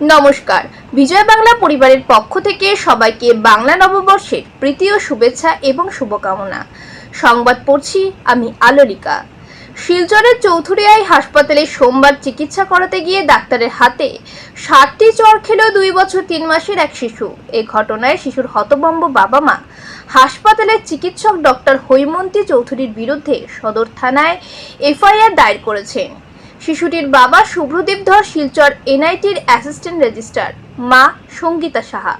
নমস্কার। বিজয় বাংলা পরিবারের পক্ষ থেকে সবাইকে বাংলা নববর্ষের প্রীতি ও শুভেচ্ছা এবং শুভকামনা। সংবাদ পড়ছি আমি আলোরিকা শিলচরের চৌধুরিয়াই হাসপাতালে সোমবার চিকিৎসা করাতে গিয়ে ডাক্তারের হাতে সাতটি চর খেল দুই বছর তিন মাসের এক শিশু। এ ঘটনায় শিশুর হতবম্ব বাবা মা হাসপাতালের চিকিৎসক ডক্টর হৈমন্তী চৌধুরীর বিরুদ্ধে সদর থানায় এফআইআর দায়ের করেছেন। শিশুটির বাবা শুভ্রদীপ ধর শিলচর এনআইটির অ্যাসিস্ট্যান্ট রেজিস্ট্রার, মা সঙ্গীতা সাহা।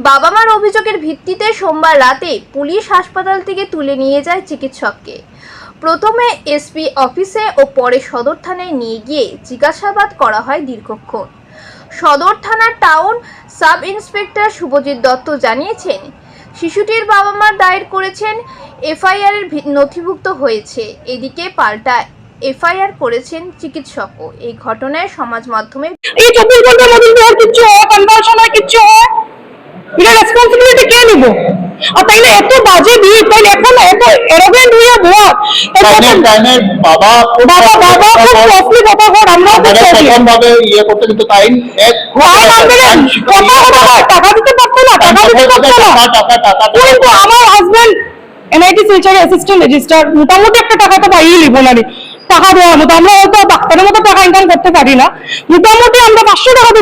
বাবা মার অভিযোগের ভিত্তিতে সোমবার রাতে পুলিশ হাসপাতাল থেকে তুলে নিয়ে যায় চিকিৎসককে। প্রথমে এসপি অফিসে ও পরে সদর থানায় নিয়ে গিয়ে জিজ্ঞাসাবাদ করা হয় দীর্ঘক্ষণ। সদর থানার town sub inspector Subhajit Dutta জানিয়েছেন, শিশুটির বাবা মা দায়ের করেছেন এফআইআর এর ভি- নথিভুক্ত হয়েছে, এদিকে পাল্টা এফআইআর করেছেন চিকিৎসকও। এই ঘটনায় সমাজ মাধ্যমে এই চব্বিশ ঘণ্টার মধ্যে কিচ্ছু হয় কনভার্সন হয় কিচ্ছু হয়। এটা রেসপন্সিবিলিটি কে নিব? আর তাইলে এত বাজে ভিড় তাইলে এখন এত এরোগেন্ট ভোয়া বাবা বাবা বাবা খুব ভাবে ইয়ে করতে কিন্তু টাইম এক ভাই আমাদের কথা কথা টাকা দিতে পারতো না টাকা দিতে পারতো না। টাকা টাকা টাকা কিন্তু আমার হাজবেন্ড এনআইটি শিলচরের অ্যাসিস্ট্যান্ট রেজিস্ট্রার মোটামুটি একটা টাকা তো পাইয়ে লিব না রে। টাকা দেওয়ার মতো, আমরা হয়তো ডাক্তারের মতো টাকা ইনকাম করতে পারি না। মোটামুটি আমরা পাঁচশো টাকা তো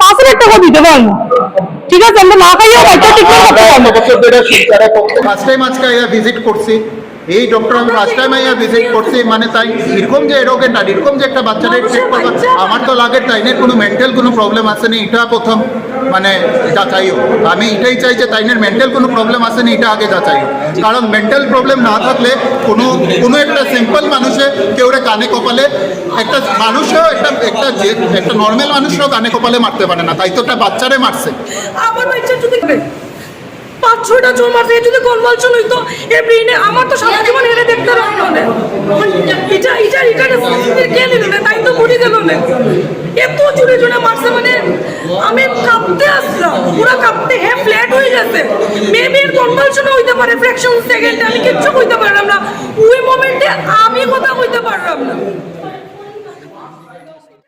পাঁচ হাজার টাকা দিতে পারব। ঠিক আছে, আমরা না খাইয়েও হয়তো ট্রিটমেন্ট করতে পারব। ফার্স্ট টাইম আজকে ভিজিট করছি। এই ডক্টর আমি ফার্স্ট টাইম আইয়া ভিজিট করছি মানে তাই এরকম যে এরকম না এরকম যে একটা বাচ্চাদের চেক করবা আমার তো লাগে তাইনের কোনো মেন্টাল কোনো প্রবলেম আছে না এটা প্রথম মানে যাচাইও। আমি এটাই চাই যে তাইনের মেন্টাল কোনো প্রবলেম আছে না এটা আগে যাচাইও কারণ মেন্টাল প্রবলেম না থাকলে কোনো কোনো একটা সিম্পল মানুষে কেউ রে কানে কপালে একটা মানুষও একটা একটা যে একটা নর্মাল মানুষও কানে কপালে মারতে পারে না তাই তো একটা বাচ্চারে মারছে। আমার বাচ্চা যদি পাঁচ, ছয়টা জোর মারছে, এ যদি কনভালশন হইতো এর ব্রেনে আমার তো সারা জীবন হেরে দেখতে রাখল না এটা এটা এটা কে নিল তাই তো মরে গেল না এত জোরে জোরে মারছে মানে আমি কাঁপতে আসলাম, পুরো কাঁপতে, হে ফ্ল্যাট হয়ে গেছে। মেবি এর কনভালশন হইতে পারে ফ্র্যাকশন সেকেন্ড আমি কিচ্ছু কইতে পারলাম না। ওই মোমেন্টে আমি কথা কইতে পারলাম না।